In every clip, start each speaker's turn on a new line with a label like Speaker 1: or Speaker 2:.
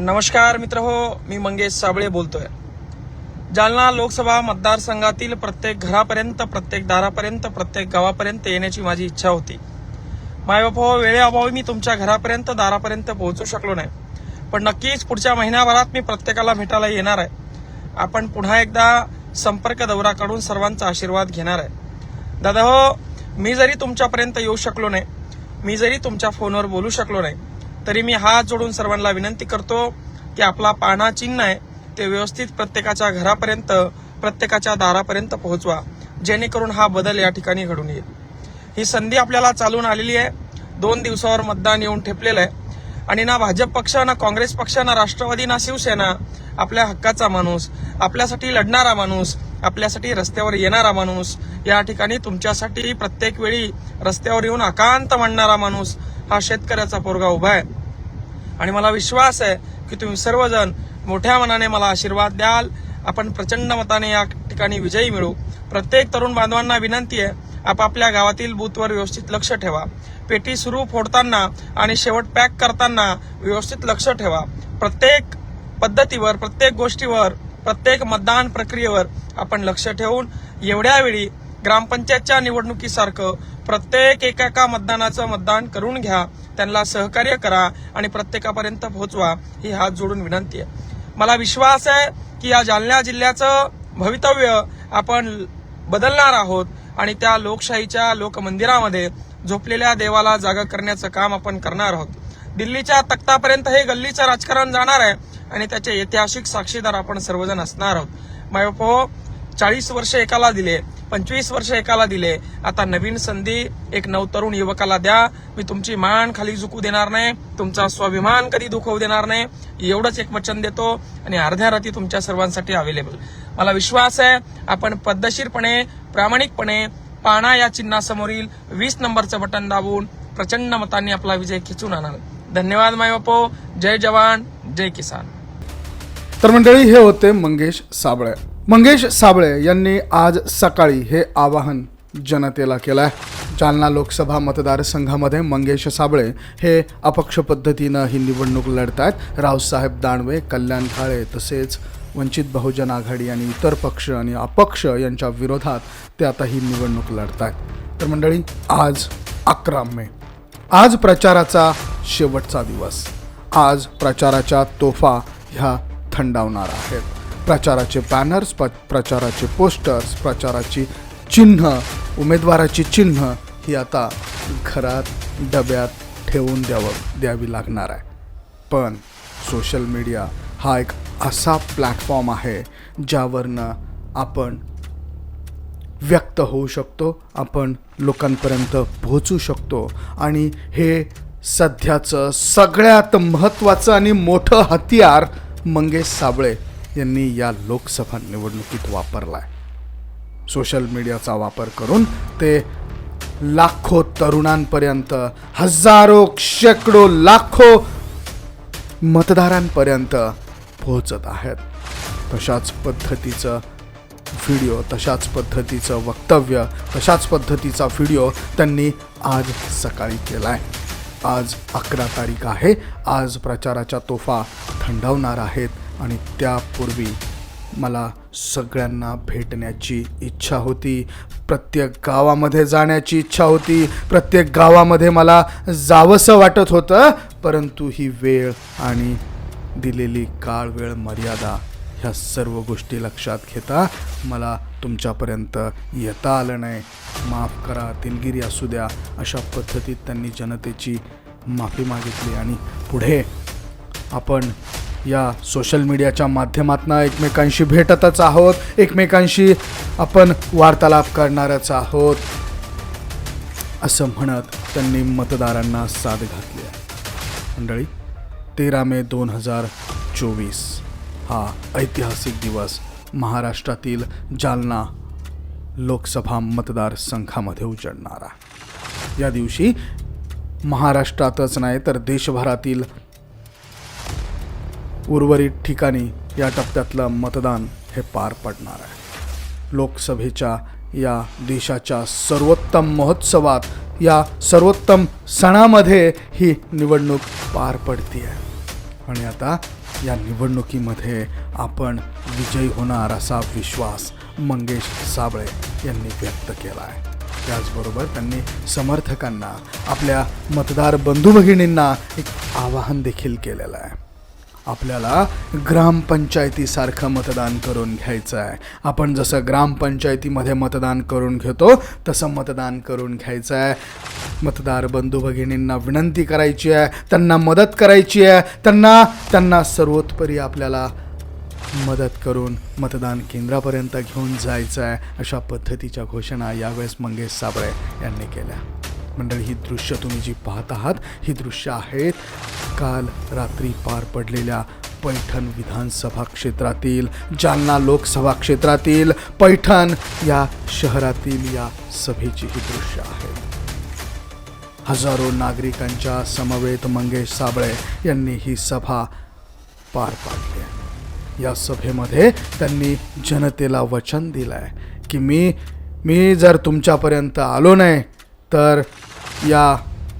Speaker 1: नमस्कार मित्र हो मी मंगेश साबळे बोलतोय. जालना लोकसभा मतदारसंघातील प्रत्येक घरापर्यंत प्रत्येक दारापर्यंत प्रत्येक गावापर्यंत येण्याची माझी इच्छा होती. मायबाप हो, वेळेअभावी मी तुमच्या घरापर्यंत दारापर्यंत पोहोचू शकलो नाही. पण नक्कीच पुढच्या महिन्याभरात मी प्रत्येकाला भेटायला येणार आहे. आपण पुन्हा एकदा संपर्क दौरा काढून सर्वांचा आशीर्वाद घेणार आहे. दादा हो मी जरी तुमच्यापर्यंत येऊ शकलो नाही मी जरी तुमच्या फोनवर बोलू शकलो नाही तरी मी हात जोडून सर्वांना विनंती करतो की आपला पाना चिन्ह आहे ते व्यवस्थित प्रत्येकाच्या घरापर्यंत प्रत्येकाच्या दारापर्यंत पोहोचवा. जेणेकरून हा बदल या ठिकाणी घडून येईल. ही संधी आपल्याला चालून आलेली आहे. दोन दिवसावर मतदान येऊन ठेपलेलं आहे. आणि ना भाजप पक्ष ना काँग्रेस पक्ष ना राष्ट्रवादी ना शिवसेना आपल्या हक्काचा माणूस आपल्यासाठी लढणारा माणूस आपल्यासाठी रस्त्यावर येणारा माणूस या ठिकाणी तुमच्यासाठी प्रत्येक वेळी रस्त्यावर येऊन आकांत मांडणारा माणूस हा शेतकऱ्याचा पोरगा उभा आहे. आणि मला विश्वास आहे की तुम्ही सर्वजण मोठ्या मनाने मला आशीर्वाद द्याल. आपण प्रचंड मताने या ठिकाणी विजयी मिळू. प्रत्येक तरुण बांधवांना विनंती आहे आपापल्या गावातील बूथवर व्यवस्थित लक्ष ठेवा. पेटी सुरू फोडताना आणि शेवट पॅक करताना व्यवस्थित लक्ष ठेवा. प्रत्येक पद्धतीवर प्रत्येक गोष्टीवर प्रत्येक मतदान प्रक्रियेवर आपण लक्ष ठेवून एवढ्या वेळी ग्रामपंचायतच्या निवडणुकीसारखं प्रत्येक एका एका मतदानाचं मतदान करून घ्या. त्यांना सहकार्य करा आणि प्रत्येकापर्यंत पोहोचवा ही हात जोडून विनंती आहे. मला विश्वास आहे की या जालना जिल्ह्याचं भवितव्य आपण बदलणार आहोत आणि त्या लोकशाहीच्या लोकमंदिरामध्ये झोपलेल्या देवाला जागा करण्याचं काम आपण करणार आहोत. दिल्लीच्या तख्तापर्यंत हे गल्लीचं राजकारण जाणार आहे आणि त्याचे ऐतिहासिक साक्षीदार आपण सर्वजण असणार आहोत. मायपो चाळीस वर्ष एकाला दिले. पंचवीस वर्ष एकाला दिले. आता नवीन संधी एक नवतरुण युवकाला द्या. मी तुमची मान खाली झुकू देणार नाही. तुमचा स्वाभिमान कधी दुखवू देणार नाही. एवढंच एक वचन देतो आणि अर्ध्या राती तुमच्या सर्वांसाठी अवेलेबल मला विश्वास आहे आपण पद्धतशीरपणे प्रामाणिकपणे पाना या चिन्हासमोरील वीस नंबरचं बटन दाबून प्रचंड मतांनी आपला विजय खिचून आणाल. धन्यवाद मायबापो जय जवान जय किसान.
Speaker 2: तर मंडळी हे होते मंगेश साबळे. मंगेश साबळे यांनी आज सकाळी हे आवाहन जनतेला केलं आहे जालना लोकसभा मतदारसंघामध्ये मंगेश साबळे हे अपक्ष पद्धतीनं ही निवडणूक लढत आहेत रावसाहेब दानवे कल्याण काळे तसेच वंचित बहुजन आघाडी आणि इतर पक्ष आणि अपक्ष यांच्या विरोधात ते आता ही निवडणूक लढत आहेत तर मंडळी आज अकरा मे. आज प्रचाराचा शेवटचा दिवस. आज प्रचाराच्या तोफा ह्या थंडावणार आहेत. प्रचाराचे बॅनर्स प प्रचाराचे पोस्टर्स प्रचाराची चिन्ह उमेदवाराची चिन्ह ही आता घरात डब्यात ठेवून द्यावं द्यावी लागणार आहे. पण सोशल मीडिया हा एक असा प्लॅटफॉर्म आहे ज्यावरनं आपण व्यक्त होऊ शकतो आपण लोकांपर्यंत पोहोचू शकतो आणि हे सध्याचं सगळ्यात महत्त्वाचं आणि मोठं हतियार मंगेश साबळे यांनी या लोकसभा निवडणुकीत वापरला आहे सोशल मीडियाचा वापर करून ते लाखो तरुणांपर्यंत हजारो शेकडो लाखो मतदारांपर्यंत पोहोचत आहेत. तशाच पद्धतीचं व्हिडिओ तशाच पद्धतीचं वक्तव्य तशाच पद्धतीचा व्हिडिओ त्यांनी आज सकाळी केला आहे आज अकरा तारीख आहे. आज प्रचाराच्या तोफा थंडावणार आहेत. आणि त्यापूर्वी मला सगळ्यांना भेटण्याची इच्छा होती. प्रत्येक गावामध्ये जाण्याची इच्छा होती. प्रत्येक गावामध्ये मला जावंसं वाटत होतं. परंतु ही वेळ आणि दिलेली काळ वेळ मर्यादा ह्या सर्व गोष्टी लक्षात घेता मला तुमच्यापर्यंत येता आलं नाही. माफ करा दिलगिरी असू द्या. अशा पद्धतीत त्यांनी जनतेची माफी मागितली आणि पुढे आपण या सोशल मीडियाच्या माध्यमातून एकमेकांशी भेटतच आहोत. एकमेकांशी आपण वार्तालाप करणारच आहोत. असं म्हणत त्यांनी मतदारांना साथ घातली आहे. मंडळी तेरा मे दोन हजार चोवीस हा ऐतिहासिक दिवस महाराष्ट्रातील जालना लोकसभा मतदारसंघामध्ये उजळणारा या दिवशी महाराष्ट्रातच नाही तर देशभरातील उर्वरित ठिकाणी या टप्प्यातलं मतदान हे पार पडणार आहे. लोकसभेच्या या देशाच्या सर्वोत्तम महोत्सवात या सर्वोत्तम सणामध्ये ही निवडणूक पार पडती आहे आणि आता या निवडणुकीमध्ये आपण विजयी होणार असा विश्वास मंगेश साबळे यांनी व्यक्त केला आहे त्याचबरोबर त्यांनी समर्थकांना आपल्या मतदार बंधू भगिनींना एक आवाहन देखील केलेलं आहे. आपल्याला ग्रामपंचायतीसारखं मतदान करून घ्यायचं आहे. आपण जसं ग्रामपंचायतीमध्ये मतदान करून घेतो तसं मतदान करून घ्यायचं आहे. मतदार बंधू भगिनींना विनंती करायची आहे. त्यांना मदत करायची आहे. त्यांना त्यांना सर्वोत्परी आपल्याला मदत करून मतदान केंद्रापर्यंत घेऊन जायचं आहे अशा पद्धतीच्या घोषणा यावेळेस मंगेश साबळे यांनी केल्या. मंडळी ही दृश्य तुम्ही जी पाहत आहात ही दृश्य आहेत काल रात्री पार पडलेल्या पैठण विधानसभा क्षेत्रातील जालना लोकसभा क्षेत्रातील पैठण या शहरातील या सभेची ही दृश्य आहेत हजारो नागरिकांच्या समवेत मंगेश साबळे यांनी ही सभा पार पाडली आहे. या सभेमध्ये त्यांनी जनतेला वचन दिलं आहे की मी मी जर तुमच्यापर्यंत आलो नाही तर या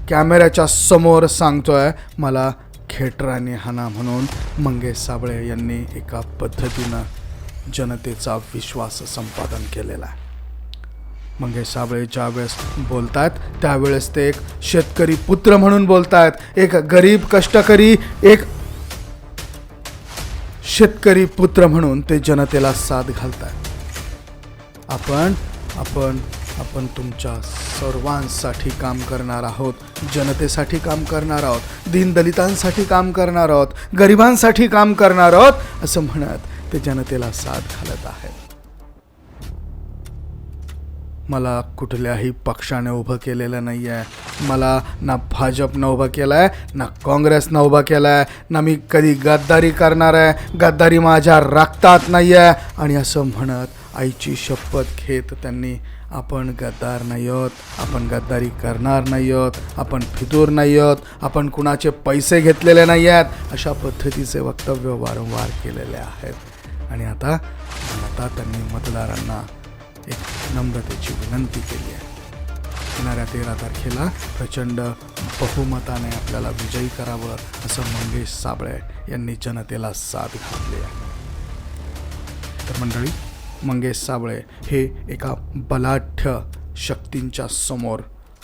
Speaker 2: कॅमेऱ्याच्या समोर सांगतोय मला खेटराने हाना म्हणून मंगेश साबळे यांनी एका पद्धतीनं जनतेचा विश्वास संपादन केलेला आहे. मंगेश साबळे ज्यावेळेस बोलतात त्यावेळेस ते एक शेतकरी पुत्र म्हणून बोलतात एक गरीब कष्टकरी एक शेतकरी पुत्र म्हणून ते जनतेला साथ घालतात आपण आपण आपण तुमच्या सर्वांसाठी काम करणार आहोत जनतेसाठी काम करणार आहोत दीनदलितांसाठी काम करणार आहोत गरिबांसाठी काम करणार आहोत असं म्हणत ते जनतेला साथ घालत आहेत. मला कुठल्याही पक्षाने उभं केलेलं नाही आहे मला ना भाजपनं उभं केलं आहे ना काँग्रेसनं उभं केलं आहे ना मी कधी गद्दारी करणार आहे. गद्दारी माझ्या रक्तात नाही आहे आणि असं म्हणत आईची शपथ घेत त्यांनी आपण गद्दार नाही आहोत आपण गद्दारी करणार नाही आहोत आपण फितूर नाही आहोत आपण कुणाचे पैसे घेतलेले नाही आहेत अशा पद्धतीचे वक्तव्य वारंवार केलेले आहेत. आणि आता आता त्यांनी मतदारांना एक नम्रतेची विनंती केली आहे. येणाऱ्या तेरा तारखेला प्रचंड बहुमताने आपल्याला विजयी करावं असं मंगेश साबळे यांनी जनतेला साथ घातली आहे. तर मंडळी मंगेश साबळे हे एका बलाढ्य शक्तींच्या समोर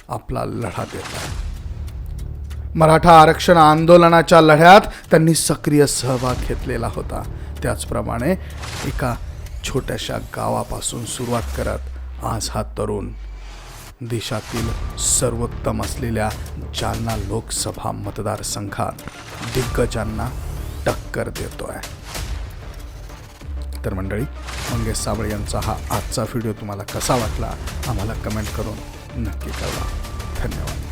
Speaker 2: आपला लढा देत आहे मराठा आरक्षण आंदोलनाच्या लढ्यात त्यांनी सक्रिय सहभाग घेतलेला होता. त्याचप्रमाणे एका छोट्याशा गावापासून सुरुवात करत आज हा तरुण देशातील सर्वोत्तम असलेल्या जालना लोकसभा मतदारसंघात दिग्गजांना टक्कर देतोय. तर मंडळी मंगेश साबळे यांचा हा आजचा व्हिडिओ तुम्हाला कसा वाटला आम्हाला कमेंट करून नक्की कळवा. धन्यवाद.